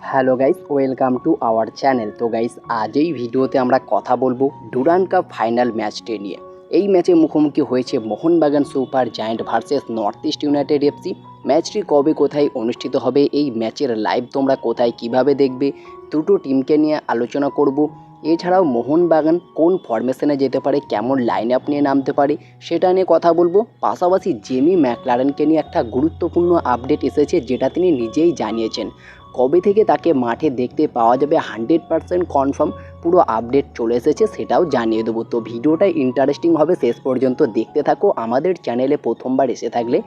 Hello guys, welcome to our channel. তো guys, আজ এই ভিডিওতে আমরা কথা বলব ডুরান কাপ ফাইনাল ম্যাচটি নিয়ে। এই ম্যাচে মুখোমুখি হয়েছে Mohun Bagan super giant versus north east united FC ম্যাচটি কবে কোথায় অনুষ্ঠিত হবে, এই ম্যাচের লাইভ তোমরা কোথায়, কীভাবে দেখবে, দুটো টিমকে নিয়ে আলোচনা করব। এছাড়াও মোহনবাগান কোন ফরমেশনে যেতে পারে, কেমন লাইন আপ নিয়ে নামতে পারে, সেটা নিয়ে কথা বলব। পাশাপাশি জেমি ম্যাকলারেনকে নিয়ে একটা গুরুত্বপূর্ণ আপডেট এসেছে, যেটা তিনি নিজেই জানিয়েছেন। কবে থেকে তাকে মাঠে দেখতে পাওয়া যাবে হান্ড্রেড পারসেন্ট কনফার্ম পুরো আপডেট চলে এসেছে সেটাও জানিয়ে দেবো। তো ভিডিওটা ইন্টারেস্টিং হবে শেষ পর্যন্ত দেখতে থাকো। আমাদের চ্যানেলে প্রথমবার এসে থাকলে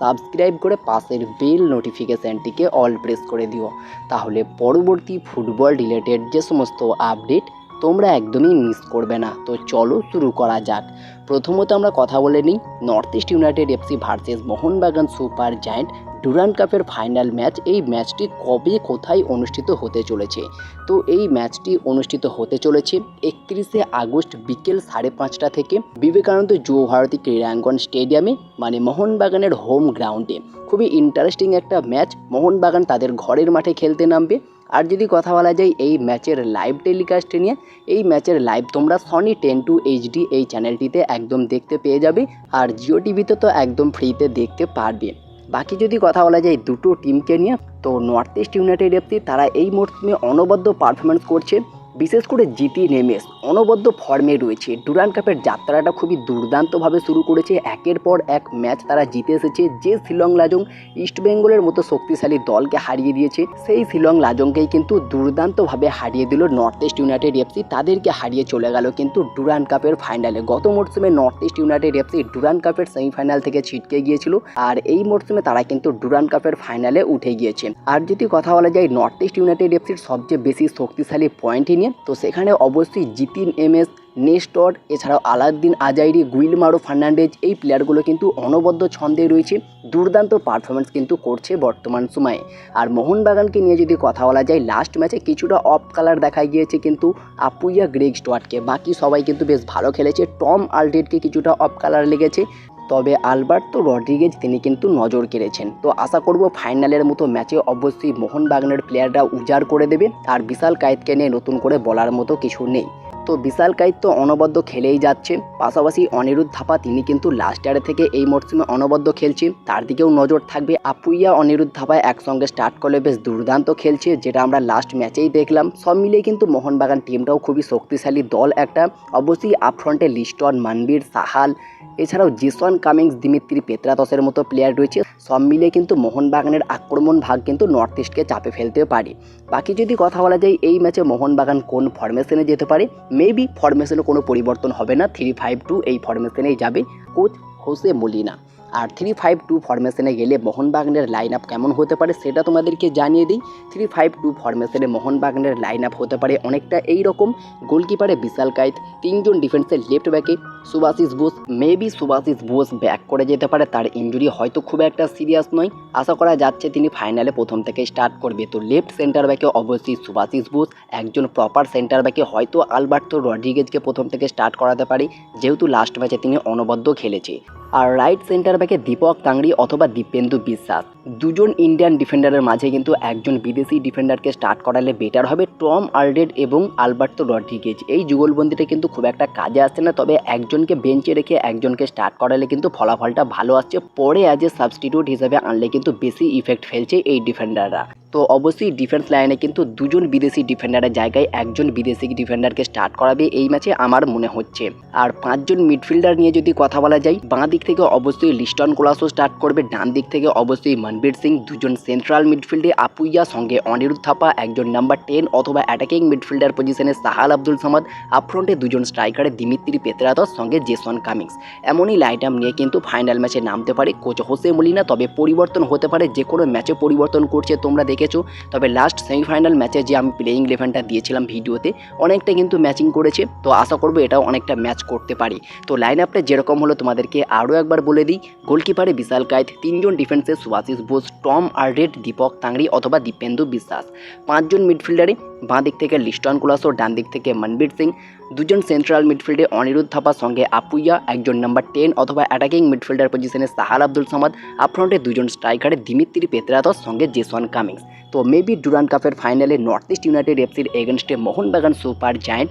সাবস্ক্রাইব করে পাশের বেল নোটিফিকেশানটিকে অল প্রেস করে দিও। তাহলে পরবর্তী ফুটবল রিলেটেড যে সমস্ত আপডেট তোমরা একদমই মিস করবে না। তো চলো শুরু করা যাক। প্রথমত আমরা কথা বলে নিই। North east united FC versus Mohun Bagan super giant Durand কাপের ফাইনাল ম্যাচ, এই ম্যাচটি কবে, কোথায় অনুষ্ঠিত হতে চলেছে? তো এই ম্যাচটি অনুষ্ঠিত হতে চলেছে একত্রিশে আগস্ট বিকেল সাড়ে পাঁচটা থেকে বিবেকানন্দ যুব ভারতী ক্রীড়াঙ্গন স্টেডিয়ামে মানে মোহনবাগানের হোম গ্রাউন্ডে। খুবই ইন্টারেস্টিং একটা ম্যাচ, মোহনবাগান তাদের ঘরের মাঠে খেলতে নামবে। আর যদি কথা বলা যায় এই ম্যাচের লাইভ টেলিকাস্ট নিয়ে, এই ম্যাচের লাইভ তোমরা সনি টেন টু এইচডি এই চ্যানেলটিতে একদম দেখতে পেয়ে যাবে। আর জিও টিভিতে তো একদম ফ্রিতে দেখতে পারবে। বাকি যদি কথা বলা যায়, দুটো টিমকে নিয়ে, তো নর্থ ইস্ট ইউনাইটেড এফসি তারা এই মরশুমে অনবদ্য পারফরমেন্স করছে। বিশেষ করে জিতি নেমেস অনবদ্য ফর্মে রয়েছে। ডুরান কাপের যাত্রাটা খুবই দুর্দান্তভাবে শুরু করেছে। একের পর এক ম্যাচ তারা জিতে এসেছে। যে শিলং লাজং ইস্টবেঙ্গলের মতো শক্তিশালী দলকে হারিয়ে দিয়েছে, সেই শিলং লাজংকেই কিন্তু দুর্দান্তভাবে হারিয়ে দিল নর্থ ইস্ট ইউনাইটেড এফসি তাদেরকে হারিয়ে চলে গেল কিন্তু ডুরান কাপের ফাইনালে। গত মরশুমে north east united FC Durand কাপের সেমিফাইনাল থেকে ছিটকে গিয়েছিল আর এই মরশুমে তারা কিন্তু ডুরান কাপের ফাইনালে উঠে গিয়েছে। আর যদি কথা বলা যায়, নর্থ ইস্ট ইউনাইটেড এফসির সবচেয়ে বেশি শক্তিশালী পয়েন্টই নিয়ে তো সেখানে অবশ্যই জিতিন, এমএস নেস্টর এছাড়াও আলাউদ্দিন আজাইরি, গুইলমারো ফার্নান্ডেজ এই প্লেয়ারগুলো কিন্তু অনবদ্য ছন্দে রয়েছে, দুর্দান্ত পারফরমেন্স কিন্তু করছে বর্তমান সময়ে। আর মোহনবাগানকে নিয়ে যদি কথা বলা যায় লাস্ট ম্যাচে কিছুটা অফ কালার দেখা গিয়েছে কিন্তু আপুইয়া গ্রেগ স্টোয়ার্টকে বাকি সবাই কিন্তু বেশ ভালো খেলেছে, টম আলডেটকে কিছুটা অফ কালার লেগেছে। তবে আলবার্তো রড্রিগেজ তিনি কিন্তু নজর কেড়েছেন। তো আশা করব ফাইনালের মতো ম্যাচে অবশ্যই মোহনবাগানের প্লেয়াররা উজাড় করে দেবে। আর বিশাল কায়েতকে নিয়ে নতুন করে বলার মতো কিছু নেই। তো বিশাল কায়েত তো অনবদ্য খেলেই যাচ্ছে। পাশাপাশি অনিরুদ্ধ থাপা তিনি কিন্তু লাস্ট ইয়ারে থেকে এই মরশুমে অনবদ্য খেলছে তার দিকেও নজর থাকবে আপুইয়া, অনিরুদ্ধ থাপা একসঙ্গে স্টার্ট করলে বেশ দুর্দান্ত খেলছে, যেটা আমরা লাস্ট ম্যাচেই দেখলাম। সব মিলিয়ে কিন্তু মোহনবাগান টিমটাও খুবই শক্তিশালী দল একটা। অবশ্যই আপফ্রন্টে লিস্টন মানবীর, সাহাল, এছাড়াও জিসন কামিংস, দিমিত্রি, পেত্রাতসের মতো প্লেয়ার রয়েছে। সব মিলিয়ে কিন্তু মোহনবাগানের আক্রমণ ভাগ কিন্তু নর্থ ইস্টকে চাপে ফেলতে পারে। বাকি যদি কথা বলা যায়, এই ম্যাচে মোহনবাগান কোন ফরমেশনে যেতে পারে? মেবি ফরমেশনে কোনো পরিবর্তন হবে না। থ্রি ফাইভ টু এই ফরমেশনেই যাবে কোচ হোসে মলিনা। আর থ্রি ফাইভ টু ফরমেশনে গেলে মোহনবাগানের লাইন আপ কেমন হতে পারে সেটা তোমাদেরকে জানিয়ে দিই। থ্রি ফাইভ টু ফরমেশনে মোহনবাগানের লাইন আপ হতে পারে অনেকটা এই রকম গোলকিপারে বিশাল কাইত তিনজন ডিফেন্সের লেফট ব্যাকে সুভাশিস বোস মেবি সুভাশিস বোস ব্যাক করে যেতে পারে, তার ইঞ্জুরি হয়তো খুব একটা সিরিয়াস নয়। আশা করা যাচ্ছে তিনি ফাইনালে প্রথম থেকে স্টার্ট করবে। তো লেফট সেন্টার ব্যাকে অবশ্যই সুভাশিস বোস একজন প্রপার সেন্টার ব্যাকে হয়তো আলবার্তো রড্রিগেজকে প্রথম থেকে স্টার্ট করাতে পারে, যেহেতু লাস্ট ম্যাচে তিনি অনবদ্য খেলেছে। আর রাইট সেন্টার ব্যাকে দীপক তাংড়ি অথবা দীপেন্দু বিশ্বাস। দুজন ইন্ডিয়ান ডিফেন্ডারের মাঝে কিন্তু একজন বিদেশি ডিফেন্ডারকে স্টার্ট করালে বেটার হবে টম আলডেড এবং আলবার্তো রড্রিগেজ এই যুগলবন্দিটা কিন্তু খুব একটা কাজে আসছে না, তবে একজনকে বেঞ্চে রেখে একজনকে স্টার্ট করালে কিন্তু ফলাফলটা ভালো আসছে। পরে অ্যাজ এ সাবস্টিটিউট হিসাবে আনলে কিন্তু বেশি ইফেক্ট ফেলছে এই ডিফেন্ডাররা তো অবশ্যই ডিফেন্স লাইনে কিন্তু দুজন বিদেশি ডিফেন্ডারের জায়গায় একজন বিদেশি ডিফেন্ডারকে স্টার্ট করাবে এই ম্যাচে আমার মনে হচ্ছে। আর পাঁচজন মিডফিল্ডার নিয়ে যদি কথা বলা যায়, বাঁ দিক থেকে অবশ্যই লিস্টন কোলাসও স্টার্ট করবে, ডান দিক থেকে অবশ্যই মনবীর সিং, দুজন সেন্ট্রাল মিডফিল্ডে আপুইয়া, সঙ্গে অনিরুদ্ধ থাপা, একজন নাম্বার টেন অথবা অ্যাটাকিং মিডফিল্ডার পজিশনে সাহাল আব্দুল সামাদ আপফ্রন্টে দুজন স্ট্রাইকারে দিমিত্রি পেত্রাতস সঙ্গে জেসন কামিংস। এমনই লাইট আপ নিয়ে কিন্তু ফাইনাল ম্যাচে নামতে পারে কোচ হোসে মলিনা, তবে পরিবর্তন হতে পারে যে কোনো ম্যাচে পরিবর্তন করছে তোমরা দেখেছ। তবে লাস্ট সেমিফাইনাল ম্যাচে যে আমি প্লেয়িং ইলেভেনটা দিয়েছিলাম ভিডিওতে, অনেকটা কিন্তু ম্যাচিং করেছে। তো আশা করব এটাও অনেকটা ম্যাচ করতে পারি। তো লাইন আপটা যেরকম হলো তোমাদেরকে আরও একবার বলে দিই। গোলকিপারে বিশাল কায়েত তিনজন ডিফেন্সে সুভাশিস বোস, টম আরডেট, দীপক তাংড়ি অথবা দীপেন্দু বিশ্বাস। পাঁচজন মিডফিল্ডারে বাঁ দিক থেকে লিস্টন কুলাসো, ডান দিক থেকে মনবীর সিং। দুজন সেন্ট্রাল মিডফিল্ডে অনিরুদ্ধ থাপার সঙ্গে আপুইয়া, একজন নাম্বার টেন অথবা অ্যাটাকিং মিডফিল্ডার পজিশনে সাহাল আব্দুল সামাদ। আপফ্রন্টে দুজন স্ট্রাইকারে দিমিত্রি পেত্রাতস সঙ্গে জেসন কামিংস। তো মেবি ডুরান কাপের ফাইনালে নর্থ ইস্ট ইউনাইটেড এফসির এগেনস্টে মোহনবাগান সুপার জায়েন্ট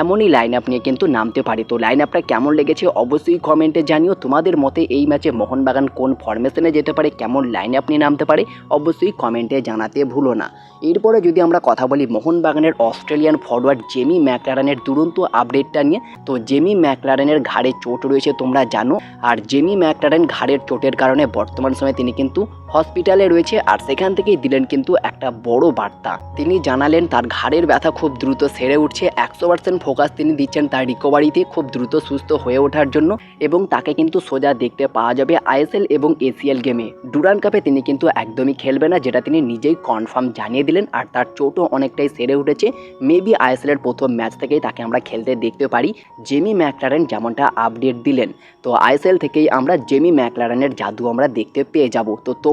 এমনই লাইন আপ নিয়ে কিন্তু নামতে পারে। তো লাইন আপটা কেমন লেগেছে অবশ্যই কমেন্টে জানিও। তোমাদের মতে এই ম্যাচে মোহনবাগান কোন ফরমেশনে যেতে পারে, কেমন লাইন আপ নিয়ে নামতে পারে, অবশ্যই কমেন্টে জানাতে ভুলো না। এরপরে যদি আমরা কথা বলি মোহনবাগানের অস্ট্রেলিয়ান ফরওয়ার্ড জেমি ম্যাকলারেনের দুরন্ত আপডেটটা নিয়ে, তো জেমি ম্যাকলারেনের ঘাড়ে চোট রয়েছে তোমরা জানো। আর জেমি ম্যাকলারেন ঘাড়ের চোটের কারণে বর্তমান সময়ে তিনি কিন্তু হসপিটালে রয়েছে আর সেখান থেকেই দিলেন কিন্তু একটা বড় বার্তা। তিনি জানালেন, তার ঘাড়ের ব্যথা খুব দ্রুত সেরে উঠছে, একশো পার্সেন্ট ফোকাস তিনি দিচ্ছেন তার রিকভারিতে খুব দ্রুত সুস্থ হয়ে ওঠার জন্য এবং তাকে কিন্তু সোজা দেখতে পাওয়া যাবে আইএসএল এবং এসিএল গেমে ডুরান কাপে তিনি কিন্তু একদমই খেলবে না, যেটা তিনি নিজেই কনফার্ম জানিয়ে দিলেন আর তার চোটও অনেকটাই সেরে উঠেছে। মেবি আইএসএলের প্রথম ম্যাচ থেকেই তাকে আমরা খেলতে দেখতে পারি, জেমি ম্যাকলারেন যেমনটা আপডেট দিলেন। তো আইএসএল থেকেই আমরা জেমি ম্যাকলারেনের জাদু আমরা দেখতে পেয়ে যাব। তো